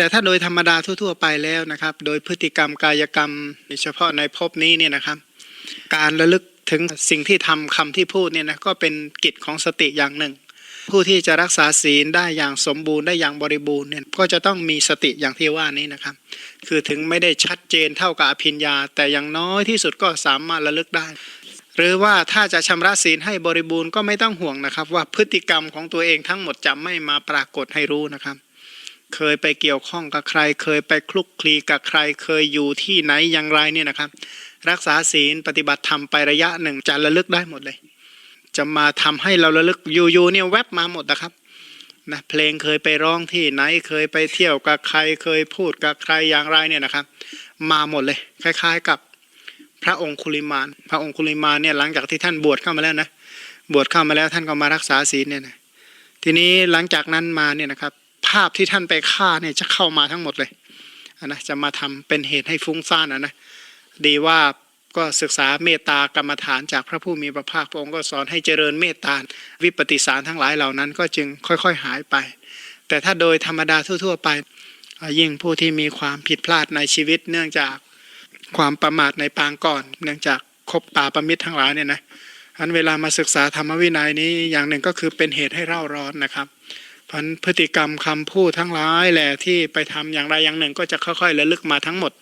แต่ถ้าโดยธรรมดาทั่ว ๆ ไปแล้วนะครับ โดยพฤติกรรมกายกรรมโดยเฉพาะในภพนี้เนี่ยนะครับ การระลึกถึงสิ่งที่ทำคำที่พูดเนี่ยนะก็เป็นกิจของสติอย่างหนึ่ง ผู้ที่จะรักษาศีลได้อย่างสมบูรณ์ได้อย่างบริบูรณ์เนี่ยก็จะต้องมีสติอย่างที่ว่านี้นะครับ คือถึงไม่ได้ชัดเจนเท่ากับอภิญญา แต่อย่างน้อยที่สุดก็สามารถระลึกได้ หรือว่าถ้าจะชำระศีลให้บริบูรณ์ก็ไม่ต้องห่วงนะครับ ว่าพฤติกรรมของตัวเองทั้งหมดจะไม่มาปรากฏให้รู้นะครับ เคยไปเกี่ยวข้องกับใคร เคยไปคลุกคลีกับใคร เคยอยู่ที่ไหนอย่างไรเนี่ยนะครับ รักษาศีลปฏิบัติธรรมไประยะหนึ่งจะระลึกได้หมดเลย จะมาทำให้เราระลึกอยู่ๆเนี่ยแวบมาหมดนะครับนะเพลงเคยไปร้องที่ไหนเคยไปเที่ยวกับใครเคยพูดกับใครอย่างไรเนี่ยนะครับ มาหมดเลย คล้าย ๆกับพระองคุลิมาน พระองคุลิมานเนี่ยหลังจากที่ท่านบวชเข้ามาแล้วนะบวชเข้ามาแล้วท่านก็มารักษาศีลเนี่ยนะทีนี้หลังจากนั้นมาเนี่ยนะครับ ภาพที่ท่านไปฆ่าเนี่ยจะเข้ามาทั้งหมดเลยนะจะมาทำเป็นเหตุให้ฟุ้งซ่านอะนะดีว่าก็ศึกษาเมตตากรรมฐานจากพระผู้มีพระภาคพระองค์ก็สอนให้เจริญเมตตาวิปฏิสารทั้งหลายเหล่านั้น ก็จึงค่อยๆหายไป แต่ถ้าโดยธรรมดาทั่ว ๆ ไป ยิ่งผู้ที่มีความผิดพลาดในชีวิต เนื่องจากความประมาทในปางก่อน เนื่องจากคบป่าประมิตรทั้งหลายเนี่ยนะอันเวลามาศึกษาธรรมวินัยนี้อย่างหนึ่งก็คือเป็นเหตุให้เร่าร้อนนะครับ พันพฤติกรรมคำพูดทั้งหลายแหละที่ไปทำอย่างใดอย่างหนึ่ง ก็จะค่อยๆระลึกมาทั้งหมด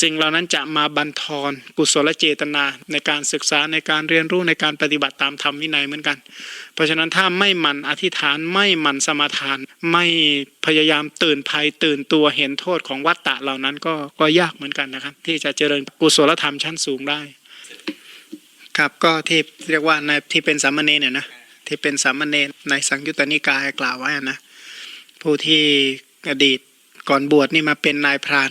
สิ่งเหล่านั้นจะมาบันทอนกุศลเจตนา ในการศึกษาในการเรียนรู้ในการปฏิบัติตามธรรมวินัยเหมือนกัน เพราะฉะนั้นถ้าไม่หมั่นอธิษฐานไม่หมั่นสมาทาน ไม่พยายามตื่นภัยตื่นตัวเห็นโทษของวัตตะเหล่านั้นก็ก็ยากเหมือนกันนะครับ ที่จะเจริญกุศลธรรมชั้นสูงได้ ครับก็ที่เรียกว่าในที่เป็นสามเณรเนี่ยนะ ที่เป็นสามเณรในสังยุตตนิกายกล่าวไว้นะผู้ที่อดีตก่อนบวชนี่มาเป็นนายพราน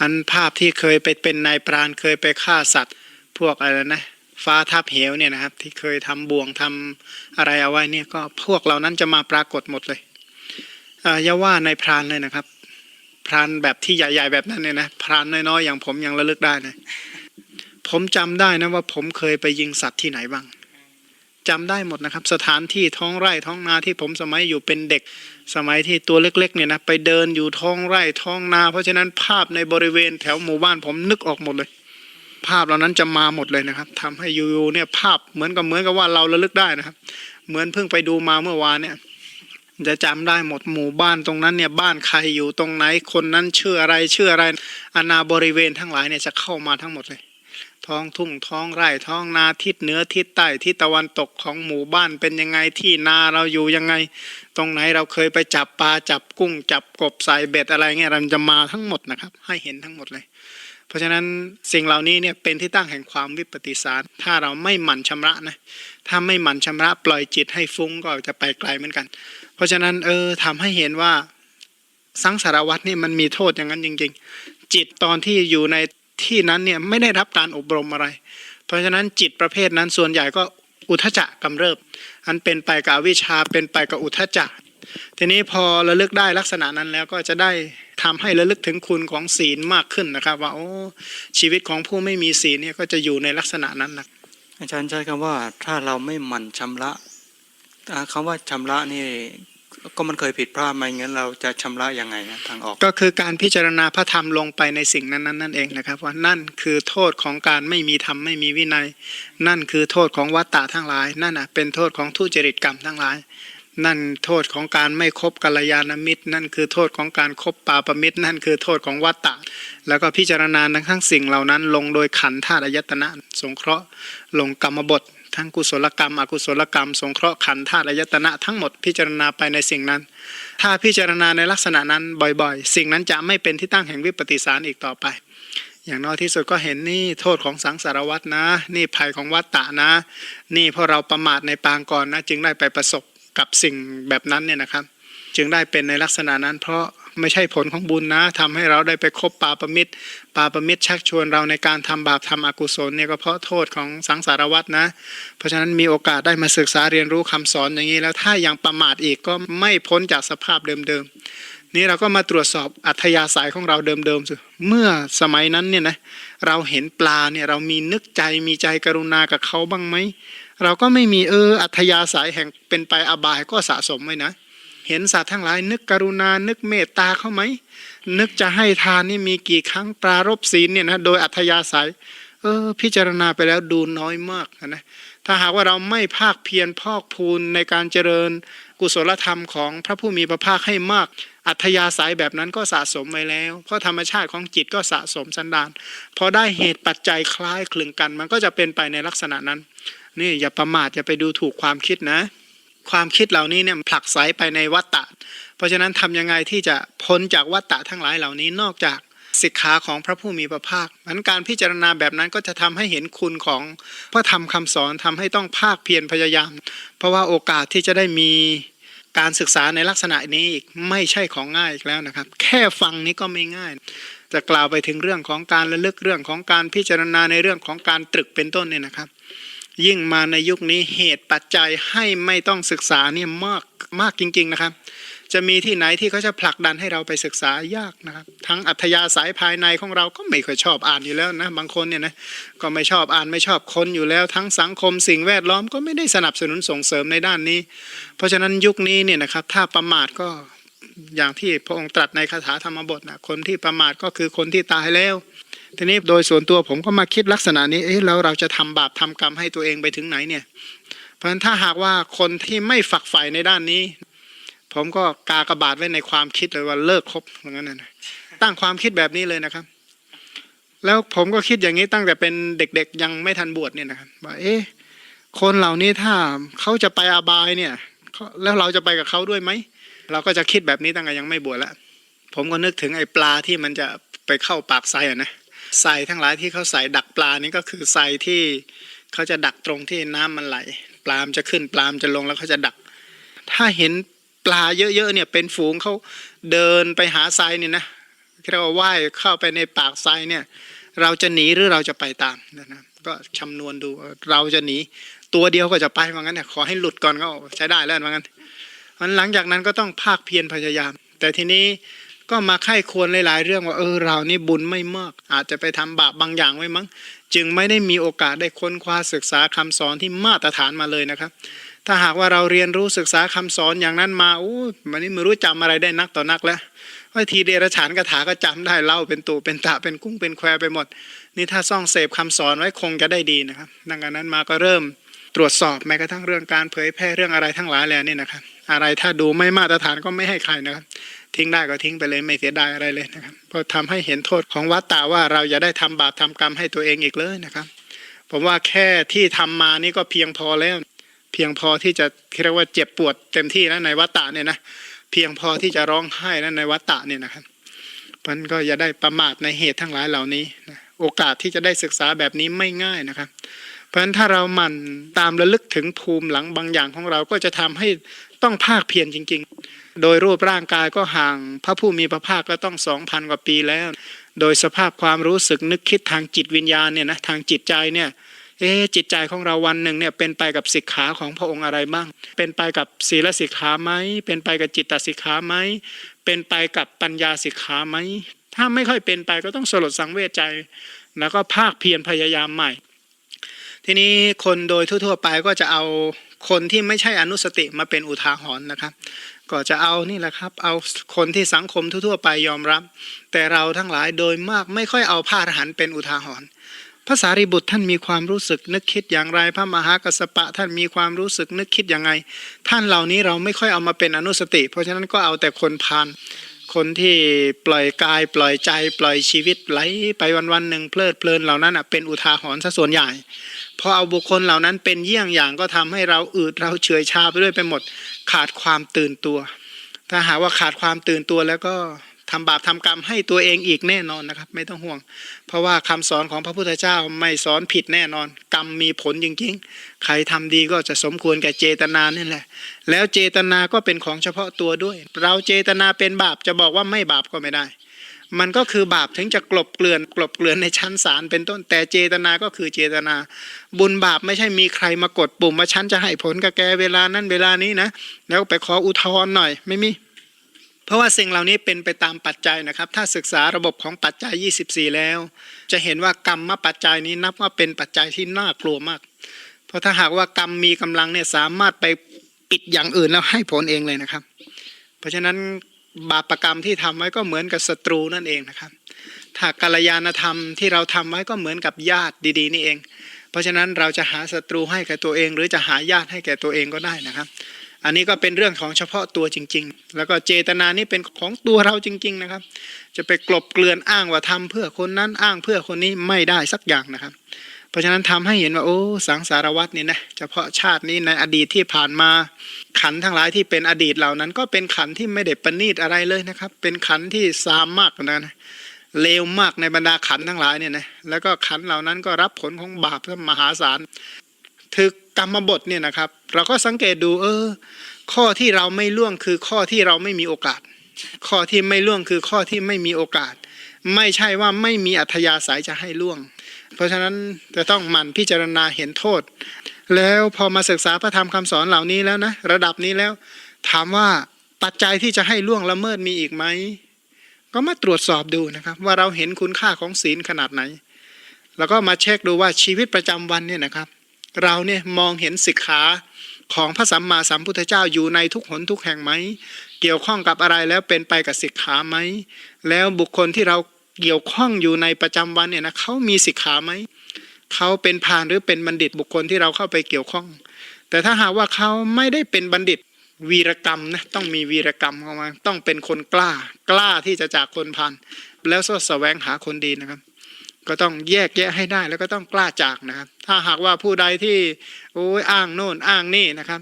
อันภาพที่เคยไปเป็นนายพรานเคยไปฆ่าสัตว์ พวกอะไรนะฟ้าทับเหวเนี่ยนะครับ ที่เคยทำบ่วงทำอะไรเอาไว้เนี่ยก็พวกเหล่านั้นจะมาปรากฏหมดเลยอย่าว่าในายพรานเลยนะครับ พรานแบบที่ใหญ่ๆแบบนั้นเนี่ยนะพรานน้อยๆอย่างผมยังระลึกได้นะผมจำได้นะว่าผมเคยไปยิงสัตว์ที่ไหนบ้าง จำได้หมดนะครับ สถานที่ท้องไร่ท้องนาที่ผมสมัยอยู่เป็นเด็กสมัยที่ตัวเล็กๆเนี่ยนะไปเดินอยู่ท้องไร่ท้องนา เพราะฉะนั้นภาพในบริเวณแถวหมู่บ้านผมนึกออกหมดเลย ภาพเหล่านั้นจะมาหมดเลยนะครับทำให้อยู่ๆเนี่ยภาพเหมือนกับเหมือนกับว่าเราระลึกได้นะครับ เหมือนเพิ่งไปดูมาเมื่อวานเนี่ยจะจำได้หมดหมู่บ้านตรงนั้นเนี่ยบ้านใครอยู่ตรงไหนคนนั้นชื่ออะไรชื่ออะไรอาณาบริเวณทั้งหลายเนี่ยจะเข้ามาทั้งหมดเลย ท้องทุ่งท้องไร่ท้องนาทิศเหนือทิศใต้ทิศตะวันตกของหมู่บ้านเป็นยังไงที่นาเราอยู่ยังไง ตรงไหนเราเคยไปจับปลาจับกุ้งจับกบใส่เบ็ดอะไรเงี้ยมันจะมาทั้งหมดนะครับ ให้เห็นทั้งหมดเลย เพราะฉะนั้นสิ่งเหล่านี้เนี่ยเป็นที่ตั้งแห่งความวิปฏิสารถ้าเราไม่หมั่นชำระนะถ้าไม่หมั่นชำระปล่อยจิตให้ฟุ้งก็จะไปไกลเหมือนกัน เพราะฉะนั้นเออทำให้เห็นว่าสังสารวัตนี่มันมีโทษอย่างนั้นจริง ๆ จิตตอนที่อยู่ใน ที่นั้นเนี่ยไม่ได้รับการอบรมอะไร เพราะฉะนั้นจิตประเภทนั้นส่วนใหญ่ก็อุทจจะกำเริบ อันเป็นไปกับวิชาเป็นไปกับอุทจจะทีนี้พอระลึกได้ลักษณะนั้นแล้วก็จะได้ทำให้ระลึกถึงคุณของศีลมากขึ้นนะครับว่าโอ้ชีวิตของผู้ไม่มีศีลเนี่ยก็จะอยู่ในลักษณะนั้นนะอาจารย์ใช้คำว่าถ้าเราไม่หมั่นชำระอ่าคำว่าชำระนี่ ก็มันเคยผิดพลาดมาอย่างนั้นเราจะชำระยังไงนะทางออก ก็คือการพิจารณาพระธรรมลงไปในสิ่งนั้นๆนั่นเองนะครับ ว่านั่นคือโทษของการไม่มีธรรมไม่มีวินัย นั่นคือโทษของวัตตะทั้งหลาย นั่นอะเป็นโทษของทุจริตกรรมทั้งหลาย นั่นโทษของการไม่คบกัลยาณมิตร นั่นคือโทษของการคบปาปมิตร นั่นคือโทษของวัตตะ แล้วก็พิจารณาทั้งสิ่งเหล่านั้น ลงโดยขันธาตุอายตนะ สงเคราะห์ลงกรรมบท ทั้งกุศลกรรม อกุศลกรรม สงเคราะห์ขันธาตุอายตนะทั้งหมดพิจารณาไปในสิ่งนั้น ถ้าพิจารณาในลักษณะนั้นบ่อยๆ สิ่งนั้นจะไม่เป็นที่ตั้งแห่งวิปฏิสารอีกต่อไป อย่างน้อยที่สุดก็เห็นนี่โทษของสังสารวัตนะ นี่ภัยของวัตตะนะ นี่เพราะเราประมาทในปางก่อนนะ จึงได้ไปประสบกับสิ่งแบบนั้นเนี่ยนะครับ จึงได้เป็นในลักษณะนั้นเพราะ ไม่ใช่ผลของบุญนะทำให้เราได้ไปคบปาประมิตรปาประมิตรชักชวนเราในการทำบาปทำอกุศลเนี่ยก็เพราะโทษของสังสารวัตนะ เพราะฉะนั้นมีโอกาสได้มาศึกษาเรียนรู้คำสอนอย่างนี้แล้วถ้ายังประมาทอีกก็ไม่พ้นจากสภาพเดิมๆนี่เราก็มาตรวจสอบอัธยาศัยของเราเดิมๆสิเมื่อสมัยนั้นเนี่ยนะเราเห็นปลาเนี่ยเรามีนึกใจมีใจกรุณากับเขาบ้างไหมเราก็ไม่มีเอออัธยาศัยแห่งเป็นไปอบายก็สะสมไว้นะ เห็นสัตว์ทั้งหลายนึกกรุณา นึกเมตตาเขาไหม นึกจะให้ทานนี่มีกี่ครั้งปรารบศีลเนี่ยนะโดยอัธยาศัย เออ พิจารณาไปแล้วดูน้อยมากนะถ้าหากว่าเราไม่ภาคเพียรพอกพูนในการเจริญกุศลธรรมของพระผู้มีพระภาคให้มาก อัธยาศัยแบบนั้นก็สะสมไว้แล้ว เพราะธรรมชาติของจิตก็สะสมสันดานพอได้เหตุปัจจัยคล้ายคลึงกัน มันก็จะเป็นไปในลักษณะนั้น นี่อย่าประมาทอย่าไปดูถูกความคิดนะ ความคิดเหล่านี้เนี่ยผลักไสไปในวัฏฏะเพราะฉะนั้นทำยังไงที่จะพ้นจากวัฏฏะทั้งหลายเหล่านี้นอกจากสิกขาของพระผู้มีพระภาคมันการพิจารณาแบบนั้นก็จะทำให้เห็นคุณของพระธรรมคำสอนทำให้ต้องภาคเพียรพยายาม เพราะว่าโอกาสที่จะได้มีการศึกษาในลักษณะนี้อีกไม่ใช่ของง่ายอีกแล้วนะครับ แค่ฟังนี้ก็ไม่ง่าย จะกล่าวไปถึงเรื่องของการระลึกเรื่องของการพิจารณาในเรื่องของการตรึกเป็นต้นเนี่ยนะครับ ยิ่งมาในยุคนี้เหตุปัจจัยให้ไม่ต้องศึกษาเนี่ยมากมากจริง ๆนะครับ จะมีที่ไหนที่เขาจะผลักดันให้เราไปศึกษายากนะครับ ทั้งอัธยาศัยภายในของเราก็ไม่ค่อยชอบอ่านอยู่แล้วนะบางคนเนี่ยนะก็ไม่ชอบอ่านไม่ชอบคนอยู่แล้ว ทั้งสังคมสิ่งแวดล้อมก็ไม่ได้สนับสนุนส่งเสริมในด้านนี้ เพราะฉะนั้นยุคนี้เนี่ยนะครับถ้าประมาทก็อย่างที่พระองค์ตรัสในคาถาธรรมบทนะคนที่ประมาทก็คือคนที่ตายแล้ว ทีนี้โดยส่วนตัวผมก็มาคิดลักษณะนี้เอ๊ะแล้วเราจะทำบาปทำกรรมให้ตัวเองไปถึงไหนเนี่ย เพราะฉะนั้นถ้าหากว่าคนที่ไม่ฝักใฝ่ในด้านนี้ ผมก็กากระบาดไว้ในความคิดเลยว่าเลิกคบเหมือนกันนะตั้งความคิดแบบนี้เลยนะครับ แล้วผมก็คิดอย่างนี้ตั้งแต่เป็นเด็ก ๆ ยังไม่ทันบวชเนี่ยนะครับว่าเอ๊ะคนเหล่านี้ถ้าเขาจะไปอาบายเนี่ย แล้วเราจะไปกับเขาด้วยไหมเราก็จะคิดแบบนี้ตั้งแต่ยังไม่บวชแล้วผมก็นึกถึงไอ้ปลาที่มันจะไปเข้าปากไซอะนะ ไซทั้งหลายที่เขาใส่ดักปลานี่ก็คือไซที่เขาจะดักตรงที่น้ำมันไหล ปลามจะขึ้นปลามจะลงแล้วเขาจะดัก ถ้าเห็นปลาเยอะๆเนี่ยเป็นฝูงเขาเดินไปหาไซเนี่ยนะเรียกว่าว่ายเข้าไปในปากไซเนี่ย เราจะหนีหรือเราจะไปตามนะนะก็ชำนวนดูเราจะหนีตัวเดียวก็จะไปว่างั้นเนี่ยขอให้หลุดก่อนก็ใช้ได้แล้วว่างั้นมันหลังจากนั้นก็ต้องภาคเพียรพยายาม แต่ทีนี้ ก็มาไข้ควรหลายๆเรื่องว่าเออเรานี่บุญไม่มาก อาจจะไปทำบาปบางอย่างไว้มั้ง จึงไม่ได้มีโอกาสได้ค้นคว้าศึกษาคำสอนที่มาตรฐานมาเลยนะครับ ถ้าหากว่าเราเรียนรู้ศึกษาคำสอนอย่างนั้นมาโอ้มันนี่ไม่รู้จำอะไรได้นักต่อนักแล้วว่าทีเดรฉานคาถาก็จำได้เล่าเป็นตูเป็นตะเป็นกุ้งเป็นแควไปหมด นี่ถ้าซ่องเสพคำสอนไว้คงจะได้ดีนะครับ ดังนั้นมาก็เริ่มตรวจสอบแม้กระทั่งเรื่องการเผยแพร่เรื่องอะไรทั้งหลายแล้วนี่นะครับ อะไรถ้าดูไม่มาตรฐานก็ไม่ให้ใครนะครับ ทิ้งได้ก็ทิ้งไปเลยไม่เสียดายอะไรเลยนะครับเพราะทำให้เห็นโทษของวัตตาว่าเราอย่าได้ทำบาปทำกรรมให้ตัวเองอีกเลยนะครับผมว่าแค่ที่ทำมานี่ก็เพียงพอแล้ว เพียงพอที่จะเรียกว่าเจ็บปวดเต็มที่แล้วในวัตตะเนี่ยนะเพียงพอที่จะร้องไห้แล้วในวัตตะเนี่ยนะครับมันก็อย่าได้ประมาทในเหตุทั้งหลายเหล่านี้นะโอกาสที่จะได้ศึกษาแบบนี้ไม่ง่ายนะครับ เพราะฉะนั้นถ้าเราหมั่นตามระลึกถึงภูมิหลังบางอย่างของเราก็จะทำให้ ต้องภาคเพียรจริง ๆ โดยรูปร่างกายก็ห่าง พระผู้มีพระภาคก็ต้องสองพันกว่าปีแล้ว โดยสภาพความรู้สึกนึกคิดทางจิตวิญญาณเนี่ยนะทางจิตใจเนี่ยเอ๊จิตใจของเราวันหนึ่งเนี่ยเป็นไปกับสิกขาของพระองค์อะไรบ้าง เป็นไปกับศีลสิกขาไหม เป็นไปกับจิตตสิกขาไหม เป็นไปกับปัญญาสิกขาไหม ถ้าไม่ค่อยเป็นไปก็ต้องสลดสังเวชใจ แล้วก็ภาคเพียรพยายามใหม่ ทีนี้คนโดยทั่วๆไปก็จะเอา คนที่ไม่ใช่อนุสติมาเป็นอุทาหรณ์นะครับ ก็จะเอานี่แหละครับ เอาคนที่สังคมทั่วๆไปยอมรับ แต่เราทั้งหลายโดยมากไม่ค่อยเอาพระอรหันต์เป็นอุทาหรณ์พระสารีบุตรท่านมีความรู้สึกนึกคิดอย่างไร พระมหากัสสปะท่านมีความรู้สึกนึกคิดอย่างไง ท่านเหล่านี้เราไม่ค่อยเอามาเป็นอนุสติ เพราะฉะนั้นก็เอาแต่คนพาล คนที่ปล่อยกายปล่อยใจ ปล่อยชีวิตไหลไปวันวันหนึ่งเพลิดเพลินเหล่านั้นอะเป็นอุทาหรณ์ซะส่วนใหญ่พอเอาบุคคลเหล่านั้นเป็นเยี่ยงอย่างก็ทำให้เราอืดเราเฉื่อยชาไปด้วยไปหมด ขาดความตื่นตัว ถ้าหากว่าขาดความตื่นตัวแล้วก็ ทำบาปทำกรรมให้ตัวเองอีกแน่นอนนะครับ ไม่ต้องห่วง เพราะว่าคำสอนของพระพุทธเจ้าไม่สอนผิดแน่นอน กรรมมีผลจริงๆ ใครทำดีก็จะสมควรแก่เจตนานี่แหละ แล้วเจตนาก็เป็นของเฉพาะตัวด้วย เราเจตนาเป็นบาปจะบอกว่าไม่บาปก็ไม่ได้ มันก็คือบาปถึงจะกลบเกลื่อนกลบเกลื่อนในชั้นศาลเป็นต้นแต่เจตนาก็คือเจตนา บุญบาปไม่ใช่มีใครมากดปุ่มว่าฉันจะให้ผลกับแกเวลานั้นเวลานี้นะ แล้วไปขออุทธรณ์หน่อยไม่มี เพราะว่าสิ่งเหล่านี้เป็นไปตามปัจจัยนะครับ ถ้าศึกษาระบบของปัจจัย 24 แล้ว จะเห็นว่ากรรมมาปัจจัยนี้นับว่าเป็นปัจจัยที่น่ากลัวมาก เพราะถ้าหากว่ากรรมมีกำลังเนี่ยสามารถไปปิดอย่างอื่นแล้วให้ผลเองเลยนะครับ เพราะฉะนั้นบาปรกรรมที่ทำไว้ก็เหมือนกับศัตรูนั่นเองนะครับ ถ้ากัลยาณธรรมที่เราทำไว้ก็เหมือนกับญาติดีๆ นี่เอง เพราะฉะนั้นเราจะหาศัตรูให้แก่ตัวเอง หรือจะหาญาติให้แก่ตัวเองก็ได้นะครับ อันนี้ก็เป็นเรื่องของเฉพาะตัวจริง ๆ แล้วก็เจตนานี่เป็นของตัวเราจริง ๆนะครับ จะไปกลบเกลื่อนอ้างว่าทำเพื่อคนนั้นอ้างเพื่อคนนี้ไม่ได้สักอย่างนะครับ เพราะฉะนั้นทำให้เห็นว่าโอ้สังสารวัตรนี่นะเฉพาะชาตินี้ในอดีตที่ผ่านมาขันทั้งหลายที่เป็นอดีตเหล่านั้น ก็เป็นขันที่ไม่ได้ประณีตอะไรเลยนะครับ เป็นขันที่ซามมากนะนะเลวมากในบรรดาขันทั้งหลายเนี่ยนะแล้วก็ขันเหล่านั้นก็รับผลของบาปมหาศาลถึก กรรมบทเนี่ยนะครับ เราก็สังเกตดู เออ ข้อที่เราไม่ล่วงคือข้อที่เราไม่มีโอกาส ข้อที่ไม่ล่วงคือข้อที่ไม่มีโอกาส ไม่ใช่ว่าไม่มีอัธยาศัยจะให้ล่วง เพราะฉะนั้นจะต้องหมั่นพิจารณาเห็นโทษ แล้วพอมาศึกษาพระธรรมคำสอนเหล่านี้แล้วนะระดับนี้แล้ว ถามว่าปัจจัยที่จะให้ล่วงละเมิดมีอีกไหมก็มาตรวจสอบดูนะครับ ว่าเราเห็นคุณค่าของศีลขนาดไหน แล้วก็มาเช็คดูว่าชีวิตประจำวันเนี่ยนะครับ เราเนี่ยมองเห็นสิกขาของพระสัมมาสัมพุทธเจ้าอยู่ในทุกหนทุกแห่งไหม เกี่ยวข้องกับอะไรแล้วเป็นไปกับสิกขาไหม แล้วบุคคลที่เราเกี่ยวข้องอยู่ในประจำวันเนี่ยนะเขามีสิกขาไหม เขาเป็นพานหรือเป็นบัณฑิตบุคคลที่เราเข้าไปเกี่ยวข้อง แต่ถ้าหากว่าเขาไม่ได้เป็นบัณฑิตวีรกรรมนะต้องมีวีรกรรมเข้ามาต้องเป็นคนกล้ากล้าที่จะจากคนพานแล้วก็แสวงหาคนดีนะครับ ก็ต้องแยกแยะให้ได้แล้วก็ต้องกล้าจากนะครับ ถ้าหากว่าผู้ใดที่โอ้ยอ้างโน่นอ้างนี่นะครับ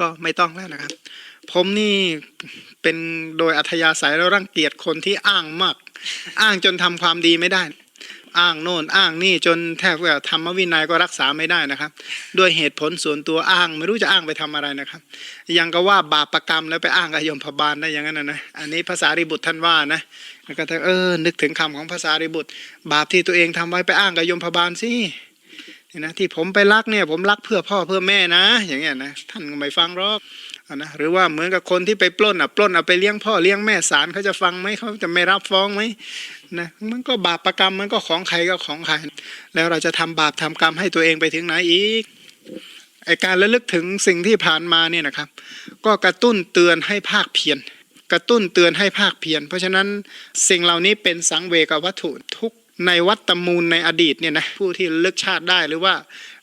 ก็ไม่ต้องแล้วนะครับ ผมนี่เป็นโดยอัธยาศัยแล้วรังเกียจคนที่อ้างมาก อ้างจนทำความดีไม่ได้ อ้างโน่นอ้างนี่จนแทบว่าธรรมวินัยก็รักษาไม่ได้นะครับ ด้วยเหตุผลส่วนตัวอ้าง ไม่รู้จะอ้างไปทำอะไรนะครับ ยังก็ว่าบาปประกรรมแล้วไปอ้างกับยมพบาลได้อย่างนั้นนะนะอันนี้ภาษาริบุตรท่านว่านะแล้วก็ถ้าเออนึกถึงคำของภาษาริบุตร บาปที่ตัวเองทำไว้ไปอ้างกับยมพบาลสิเนี่ยนะที่ผมไปรักเนี่ยผมรักเพื่อพ่อเพื่อแม่นะ อย่างเงี้ยนะท่านไม่ฟังหรอกอะ นะหรือว่าเหมือนกับคนที่ไปปล้นอะปล้นเอาไปเลี้ยงพ่อเลี้ยงแม่ศาลเขาจะฟังไหมเขาจะไม่รับฟ้องไหมนะมันก็บาปประกรรมมันก็ของใครก็ของใครแล้วเราจะทำบาปทำกรรมให้ตัวเองไปถึงไหนอีกไอการระลึกถึงสิ่งที่ผ่านมาเนี่ยนะครับ ก็กระตุ้นเตือนให้ภาคเพียรกระตุ้นเตือนให้ภาคเพียรเพราะฉะนั้นสิ่งเหล่านี้เป็นสังเวกวัตถุทุก ในวัตมูลในอดีตเนี่ยนะผู้ที่ลึกชาติได้หรือว่า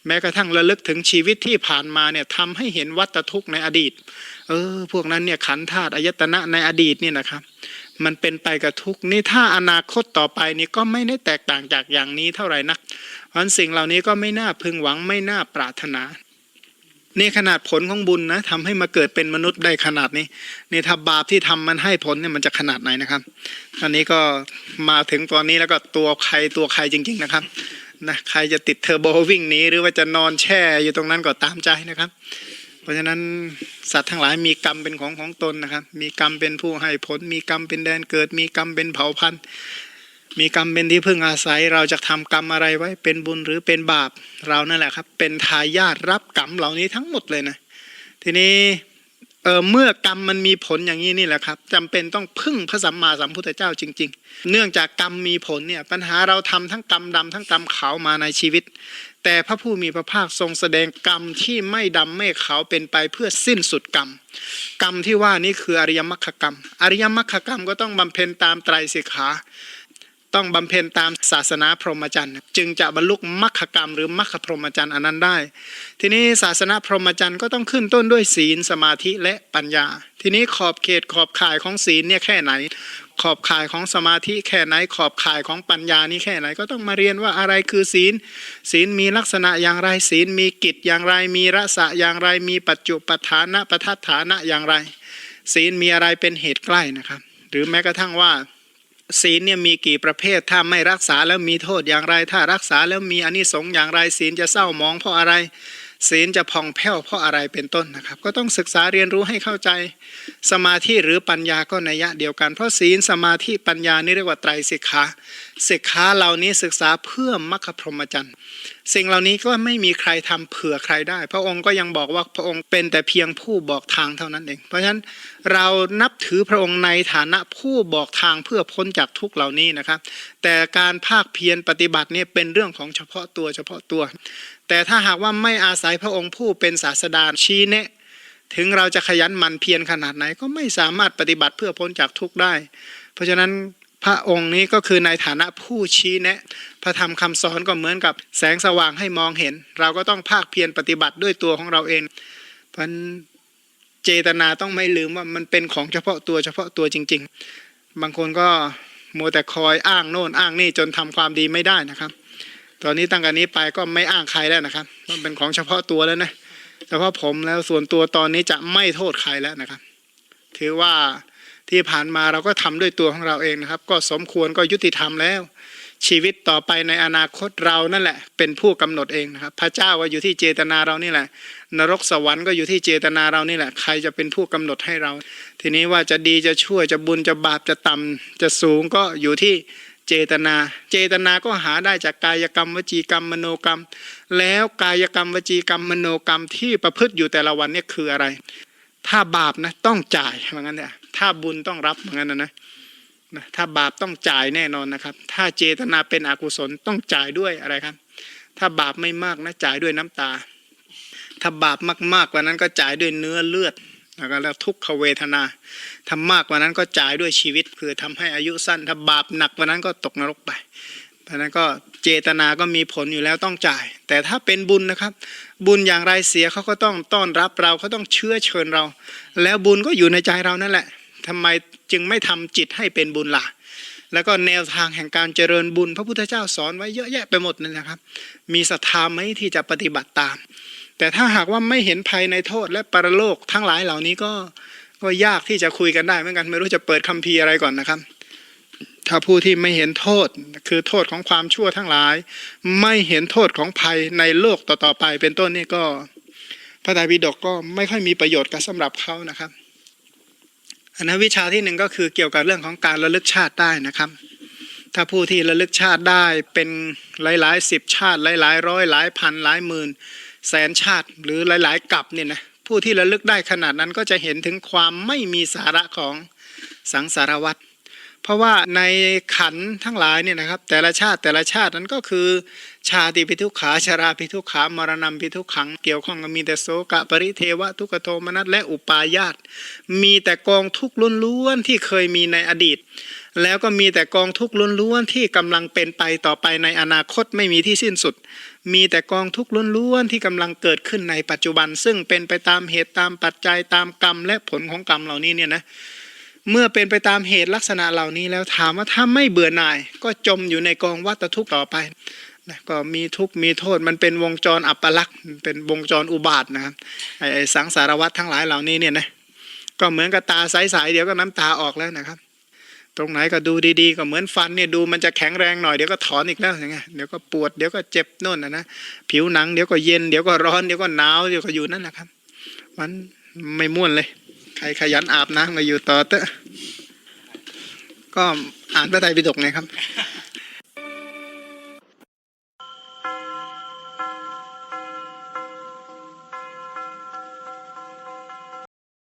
แม้กระทั่งระลึกถึงชีวิตที่ผ่านมาเนี่ยทำให้เห็นวัตทุกข์ในอดีต เออ พวกนั้นเนี่ยขันธาตุอายตนะในอดีตเนี่ยนะครับ มันเป็นไปกับทุกข์นี่ถ้าอนาคตต่อไปนี่ก็ไม่ได้แตกต่างจากอย่างนี้เท่าไหร่นักเพราะฉะนั้นสิ่งเหล่านี้ก็ไม่น่าพึงหวังไม่น่าปรารถนา นี่ขนาดผลของบุญนะทำให้มาเกิดเป็นมนุษย์ได้ขนาดนี้นี่ถ้าบาปที่ทำมันให้ผลเนี่ยมันจะขนาดไหนนะครับอันนี้ก็มาถึงตอนนี้แล้วก็ตัวใครตัวใครจริง ๆนะครับนะใครจะติดเทอร์โบวิ่งหนีหรือว่าจะนอนแช่อยู่ตรงนั้นก็ตามใจนะครับ เพราะฉะนั้นสัตว์ทั้งหลายมีกรรมเป็นของของตนนะครับ มีกรรมเป็นผู้ให้ผล มีกรรมเป็นแดนเกิด มีกรรมเป็นเผ่าพันธุ์ มีกรรมเป็นที่พึ่งอาศัย เราจะทำกรรมอะไรไว้เป็นบุญหรือเป็นบาปเรานั่นแหละครับ เป็นทายาทรับกรรมเหล่านี้ทั้งหมดเลยนะ ทีนี้เออเมื่อกรรมมันมีผลอย่างนี้นี่แหละครับจำเป็นต้องพึ่งพระสัมมาสัมพุทธเจ้าจริง ๆ เนื่องจากกรรมมีผลเนี่ยปัญหาเราทำทั้งกรรมดำทั้งกรรมขาวมาในชีวิต แต่พระผู้มีพระภาคทรงแสดงกรรมที่ไม่ดำไม่ขาวเป็นไปเพื่อสิ้นสุดกรรม กรรมที่ว่านี่คืออริยมรรคกรรม อริยมรรคกรรมก็ต้องบำเพ็ญตามไตรสิกขา ต้องบำเพ็ญตามศาสนาพรหมจรรย์ จึงจะบรรลุมรรคกรรมหรือมรรคพรหมจรรย์อันนั้นได้ ทีนี้ศาสนาพรหมจรรย์ก็ต้องขึ้นต้นด้วยศีลสมาธิและปัญญา ทีนี้ขอบเขตขอบข่ายของศีลเนี่ยแค่ไหน ขอบข่ายของสมาธิแค่ไหน ขอบข่ายของปัญญานี่แค่ไหนก็ต้องมาเรียนว่าอะไรคือศีล ศีลมีลักษณะอย่างไรศีลมีกิจอย่างไร มีรสะอย่างไร มีปัจจุปฐานะปทัฐานะอย่างไร ศีลมีอะไรเป็นเหตุใกล้นะครับ หรือแม้กระทั่งว่า ศีลเนี่ยมีกี่ประเภท ถ้าไม่รักษาแล้วมีโทษอย่างไร ถ้ารักษาแล้วมีอนิสงส์อย่างไร ศีลจะเศร้ามองเพราะอะไร ศีลจะพองแผ้วเพราะอะไรเป็นต้นนะครับ ก็ต้องศึกษาเรียนรู้ให้เข้าใจ สมาธิหรือปัญญาก็ในยะเดียวกัน เพราะศีลสมาธิปัญญานี่เรียกว่าไตรสิกขาสิกขาเหล่านี้ศึกษาเพื่อมรรคพรหมจรรย์ สิ่งเหล่านี้ก็ไม่มีใครทำเผื่อใครได้ พระองค์ก็ยังบอกว่าพระองค์เป็นแต่เพียงผู้บอกทางเท่านั้นเอง เพราะฉะนั้นเรานับถือพระองค์ในฐานะผู้บอกทางเพื่อพ้นจากทุกเหล่านี้นะครับ แต่การภาคเพียรปฏิบัติเนี่ยเป็นเรื่องของเฉพาะตัวเฉพาะตัว แต่ถ้าหากว่าไม่อาศัยพระองค์ผู้เป็นศาสดาชี้แนะถึงเราจะขยันหมั่นเพียรขนาดไหนก็ไม่สามารถปฏิบัติเพื่อพ้นจากทุกข์ได้ เพราะฉะนั้น พระองค์นี้ก็คือในฐานะผู้ชี้แนะ พระธรรมคำสอนก็เหมือนกับแสงสว่างให้มองเห็น เราก็ต้องภาคเพียรปฏิบัติด้วยตัวของเราเองเพราะฉะนั้นเจตนาต้องไม่ลืมว่ามันเป็นของเฉพาะตัวเฉพาะตัวจริง ๆ บางคนก็มัวแต่คอยอ้างโน่นอ้างนี่จนทำความดีไม่ได้นะครับ ตอนนี้ตั้งแต่นี้ไปก็ไม่อ้างใครแล้วนะครับ มันเป็นของเฉพาะตัวแล้วนะเฉพาะผมแล้วส่วนตัวตอนนี้จะไม่โทษใครแล้วนะครับ ถือว่า ที่ผ่านมาเราก็ทำด้วยตัวของเราเองนะครับ ก็สมควรก็ยุติธรรมแล้ว ชีวิตต่อไปในอนาคตเรานั่นแหละ เป็นผู้กำหนดเองนะครับ พระเจ้าก็อยู่ที่เจตนาเรานี่แหละ นรกสวรรค์ก็อยู่ที่เจตนาเรานี่แหละ ใครจะเป็นผู้กำหนดให้เรา ทีนี้ว่าจะดีจะช่วยจะบุญจะบาปจะต่ำจะสูงก็อยู่ที่เจตนา เจตนาก็หาได้จากกายกรรมวจีกรรมมโนกรรม แล้วกายกรรมวจีกรรมมโนกรรมที่ประพฤติอยู่แต่ละวันเนี่ยคืออะไร ถ้าบาปนะต้องจ่ายเหมือนกันเนี่ย ถ้าบุญต้องรับเหมือนกันนะนะนะถ้าบาปต้องจ่ายแน่นอนนะครับ ถ้าเจตนาเป็นอกุศลต้องจ่ายด้วยอะไรครับ ถ้าบาปไม่มากนะจ่ายด้วยน้ำตา ถ้าบาปมากๆกว่านั้นก็จ่ายด้วยเนื้อเลือดแล้วก็แล้วทุกขเวทนาถ้ามากกว่านั้นก็จ่ายด้วยชีวิต คือทำให้อายุสั้น ถ้าบาปหนักกว่านั้นก็ตกนรกไปเพราะนั้นก็เจตนาก็มีผลอยู่แล้วต้องจ่าย แต่ถ้าเป็นบุญนะครับ บุญอย่างไรเสียเขาก็ต้องต้อนรับเราเขาต้องเชื้อเชิญเรา แล้วบุญก็อยู่ในใจเรานั่นแหละ ทำไมจึงไม่ทำจิตให้เป็นบุญล่ะ แล้วก็แนวทางแห่งการเจริญบุญ พระพุทธเจ้าสอนไว้เยอะแยะไปหมดนั่นแหละครับ มีศรัทธาไหมที่จะปฏิบัติตาม แต่ถ้าหากว่าไม่เห็นภัยในโทษและปรโลกทั้งหลายเหล่านี้ก็ก็ยากที่จะคุยกันได้เหมือนกันไม่รู้จะเปิดคัมภีร์อะไรก่อนนะครับ ถ้าผู้ที่ไม่เห็นโทษคือโทษของความชั่วทั้งหลาย ไม่เห็นโทษของภัยในโลกต่อๆไป เป็นต้นนี่ก็พระไตรปิฎกก็ไม่ค่อยมีประโยชน์กับสำหรับเขานะครับ อันนั้นวิชาที่หนึ่งก็คือเกี่ยวกับเรื่องของการระลึกชาติได้นะครับ ถ้าผู้ที่ระลึกชาติได้เป็นหลายๆสิบชาติ หลายๆร้อยหลายพันหลายหมื่น แสนชาติหรือหลายๆกับเนี่ยนะผู้ที่ระลึกได้ขนาดนั้นก็จะเห็นถึงความไม่มีสาระของสังสารวัตร เพราะว่าในขันทั้งหลายเนี่ยนะครับ แต่ละชาติแต่ละชาตินั้นก็คือ ชาติพิทุขาชาราพิทุขามรณะพิทุขัง เกี่ยวข้องกับมีแต่โสกะปริเทวะทุกโทมนัสและอุปาญาตมีแต่กองทุกข์ล้วนๆที่เคยมีในอดีต แล้วก็มีแต่กองทุกข์ล้วนๆที่กำลังเป็นไปต่อไปในอนาคตไม่มีที่สิ้นสุด มีแต่กองทุกข์ล้วนๆที่กำลังเกิดขึ้นในปัจจุบัน ซึ่งเป็นไปตามเหตุตามปัจจัยตามกรรมและผลของกรรมเหล่านี้เนี่ยนะ เมื่อเป็นไปตามเหตุลักษณะเหล่านี้แล้วถามว่าถ้าไม่เบื่อหน่าย ก็จมอยู่ในกองวัฏทุกข์ต่อไปนะก็มีทุกข์มีโทษมันเป็นวงจรอัปลักษณ์เป็นวงจรอุบาทนะครับไอ้สังสารวัฏทั้งหลายเหล่านี้เนี่ยนะก็เหมือนกับตาใสๆเดี๋ยวก็น้ำตาออกแล้วนะครับ ตรงไหนก็ดูดีๆ ก็เหมือนฟันเนี่ยดูมันจะแข็งแรงหน่อยเดี๋ยวก็ถอนอีกแล้วอย่างเงี้ยเดี๋ยวก็ปวดเดี๋ยวก็เจ็บโน่นนะนะผิวหนังเดี๋ยวก็เย็นเดี๋ยวก็ร้อนเดี๋ยวก็หนาวเดี๋ยวก็อยู่นั่นแหละครับ มันไม่ม่วนเลย ใครขยันอาบน้ำมาอยู่ต่อเตอะก็อ่านพระไตรปิฎกไงครับ